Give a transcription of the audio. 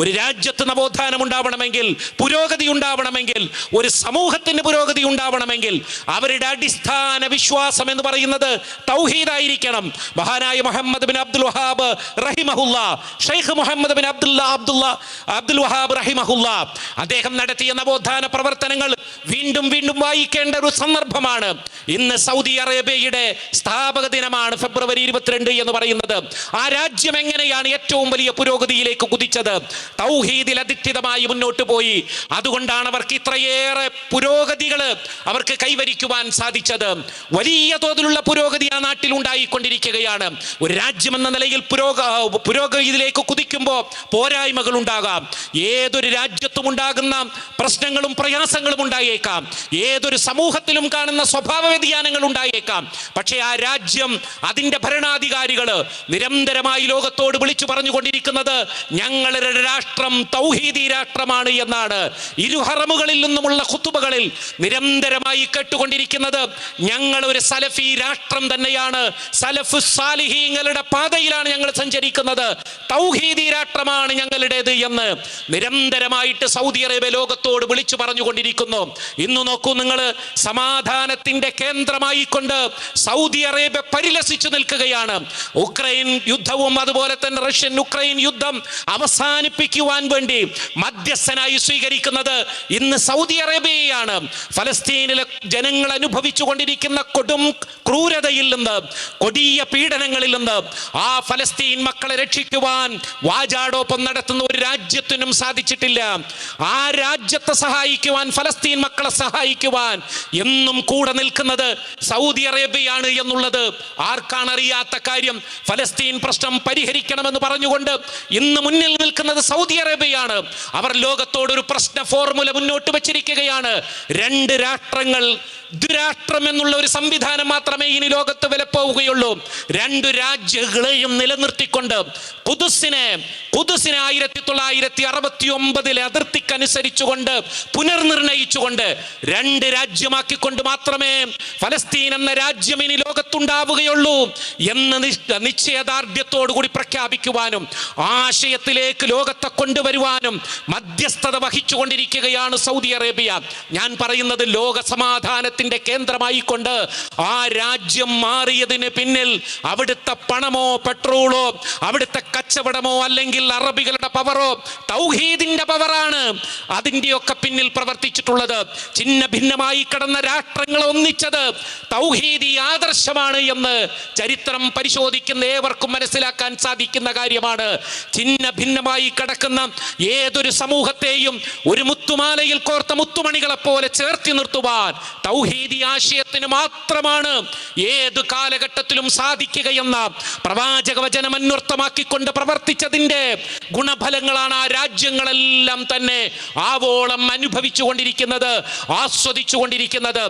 ഒരു രാജ്യത്ത് നവോത്ഥാനം ഉണ്ടാവണമെങ്കിൽ പുരോഗതി ഉണ്ടാവണമെങ്കിൽ ഒരു സമൂഹത്തിന് പുരോഗതി ഉണ്ടാവണമെങ്കിൽ അവരുടെ അടിസ്ഥാന വിശ്വാസം എന്ന് പറയുന്നത് തൗഹീദായിരിക്കണം. മഹാനായ മുഹമ്മദ് ബിൻ അബ്ദുൽ വഹാബ് റഹിമഹുല്ല Sheikh Muhammad bin Abdullah Abdullah Abdul Wahab റഹിമഹുല്ല. അദ്ദേഹം നടത്തിയ നവോത്ഥാന പ്രവർത്തനങ്ങൾ വീണ്ടും വീണ്ടും വായിക്കേണ്ട ഒരു സന്ദർഭമാണ്. ഇന്ന് സൗദി അറേബ്യയുടെ സ്ഥാപക ദിനമാണ് ഫെബ്രുവരി ഇരുപത്തിരണ്ട് എന്ന് പറയുന്നത്. ആ രാജ്യം എങ്ങനെയാണ് ഏറ്റവും വലിയ പുരോഗതിയിലേക്ക് കുതിച്ചത്? തൗഹീദിൽ അധിഷ്ഠിതമായി മുന്നോട്ട് പോയി. അതുകൊണ്ടാണ് അവർക്ക് ഇത്രയേറെ പുരോഗതികൾ അവർക്ക് കൈവരിക്കുവാൻ സാധിച്ചത്. വലിയ തോതിലുള്ള പുരോഗതി ആ നാട്ടിൽ ഉണ്ടായിക്കൊണ്ടിരിക്കുകയാണ്. ഒരു രാജ്യം എന്ന നിലയിൽ പുരോഗ പുരോഗതിയിലേക്ക് കുതിക്കുമ്പോൾ പോരായ്മകൾ ഉണ്ടാകാം. ഏതൊരു രാജ്യത്തും ഉണ്ടാകുന്ന പ്രശ്നങ്ങളും പ്രയാസങ്ങളും ഉണ്ടായേക്കാം. ഏതൊരു സമൂഹത്തിലും കാണുന്ന സ്വഭാവ വ്യതിയാനങ്ങൾ ഉണ്ടായേക്കാം. പക്ഷേ ആ രാജ്യം അതിന്റെ ഭരണാധികാരികൾ നിരന്തരമായി ലോകത്തോട് വിളിച്ചു പറഞ്ഞുകൊണ്ടിരിക്കുന്നത് ഞങ്ങളുടെ രാഷ്ട്രം തൗഹീദി രാഷ്ട്രമാണ് എന്നാണ്. ഇരുഹറമുകളിൽ നിന്നുമുള്ള കുത്തുബകളിൽ നിരന്തരമായി കേട്ടുകൊണ്ടിരിക്കുന്നത് ഞങ്ങൾ ഒരു സലഫി രാഷ്ട്രം തന്നെയാണ്. സലഫ് സാലിഹീങ്ങളുടെ പാതയിലാണ് ഞങ്ങൾ സഞ്ചരിക്കുന്നത്. തൗഹീദി രാഷ്ട്രമാണ് ഞങ്ങളുടേത് എന്ന് നിരന്തരമായിട്ട് സൗദി അറേബ്യ ലോകത്തോട് വിളിച്ചു പറഞ്ഞുകൊണ്ടിരിക്കുന്നു. ഇന്ന് നോക്കൂ നിങ്ങൾ സമാധാനത്തിന്റെ കേന്ദ്രമായിക്കൊണ്ട് സൗദി അറേബ്യ പരിലസിച്ചു നിൽക്കുകയാണ്. ഉക്രൈൻ യുദ്ധവും അതുപോലെ തന്നെ റഷ്യൻ ഉക്രൈൻ യുദ്ധം അവസാനിപ്പിക്കുവാൻ വേണ്ടി മധ്യസ്ഥനായി സ്വീകരിക്കുന്നത് ഇന്ന് സൗദി അറേബ്യയാണ് ഫലസ്തീനിലെ ജനങ്ങൾ അനുഭവിച്ചു കൊണ്ടിരിക്കുന്ന കൊടും ക്രൂരതയിൽ നിന്ന് കൊടിയ പീഡനങ്ങളിൽ നിന്ന് ആ ഫലസ്തീൻ മക്കളെ രക്ഷിക്കുവാൻ വാജാടോപ്പം നടത്തുന്ന ഒരു രാജ്യത്തിനും സാധിച്ചിട്ടില്ല. ആ രാജ്യത്തെ സഹായിക്കുവാൻ ഫലസ്തീൻ മക്കളെ സഹായിക്കുവാൻ എന്നും കൂടെ നിൽക്കുന്നത് സൗദി അറേബ്യയാണ് എന്നുള്ളത് ആർക്കാണ് അറിയാത്ത കാര്യം? ഫലസ്തീൻ പ്രശ്നം പരിഹരിക്കണമെന്ന് പറഞ്ഞുകൊണ്ട് ഇന്ന് മുന്നിൽ നിൽക്കുന്നത് സൗദി അറേബ്യയാണ്. അവർ ലോകത്തോടൊരു പ്രശ്ന ഫോർമുല മുന്നോട്ട് വച്ചിരിക്കുകയാണ്. രണ്ട് രാഷ്ട്രങ്ങൾ ദ്വിരാഷ്ട്രം എന്നുള്ള ഒരു സംവിധാനം മാത്രമേ ഇനി ലോകത്ത് വിലപ്പോവുകയുള്ളൂ രണ്ടു രാജ്യങ്ങളെയും നിലനിർത്തിക്കൊണ്ട് കുതുസിനെ കുതുസിനെ ആയിരത്തി തൊള്ളായിരത്തി അറുപത്തി ഒമ്പതിലെ അതിർത്തിക്കനുസരിച്ചുകൊണ്ട് പുനർനിർണയിച്ചുകൊണ്ട് രണ്ട് രാജ്യമാക്കിക്കൊണ്ട് മാത്രമേ ഫലസ്തീൻ എന്ന രാജ്യം ഇനി ലോകത്തുണ്ടാവുകയുള്ളൂ എന്ന് നിശ്ചയദാർഢ്യത്തോടുകൂടി നിശ്ചയദാർഢ്യത്തോടു കൂടി പ്രഖ്യാപിക്കുവാനും ആശയത്തിലേക്ക് ലോകത്തെ കൊണ്ടുവരുവാനും മധ്യസ്ഥത വഹിച്ചുകൊണ്ടിരിക്കുകയാണ് സൗദി അറേബ്യ. ഞാൻ പറയുന്നത് ലോക സമാധാനത്തിന്റെ കേന്ദ്രമായിക്കൊണ്ട് ആ രാജ്യം മാറിയതിന് പിന്നിൽ അവിടുത്തെ പണമോ പെട്രോളോ അവിടുത്തെ കച്ചവടമോ അല്ലെങ്കിൽ അറബികളുടെ പവറോ തൗഹീദിന്റെ പവറാണ് അതിന്റെയൊക്കെ പിന്നിൽ പ്രവർത്തിച്ചിട്ടുള്ളത്. ചിന്ന ഭിന്നമായി കിടന്ന രാഷ്ട്രങ്ങൾ ഒന്നിച്ചത് തൗഹീദി ആദർശമാണ് എന്ന് ചരിത്രം പരിശോധിക്കുന്ന ഏവർക്കും മനസ്സിലാക്കാൻ സാധിക്കുന്ന കാര്യമാണ്. ചിന്ന ഭിന്നമായി കിടക്കുന്ന ഏതൊരു സമൂഹത്തെയും ഒരു മുത്തുമാലയിൽ കോർത്ത മുത്തുമണികളെ പോലെ ചേർത്തി നിർത്തുവാൻ തൗഹീദി ആശയത്തിന് മാത്രമാണ് ഏത് കാലഘട്ടത്തിലും സാധിക്കുകയെന്ന പ്രവാചക വചനം അന്വർത്ഥമാക്കിക്കൊണ്ട് പ്രവർത്തിച്ചതിന്റെ ഗുണഫലങ്ങളാണ് ആ രാജ്യങ്ങളെല്ലാം തന്നെ ആവോളം അനുഭവിച്ചു കൊണ്ടിരിക്കുന്നത് ആസ്വദിച്ചു കൊണ്ടിരിക്കുന്നത്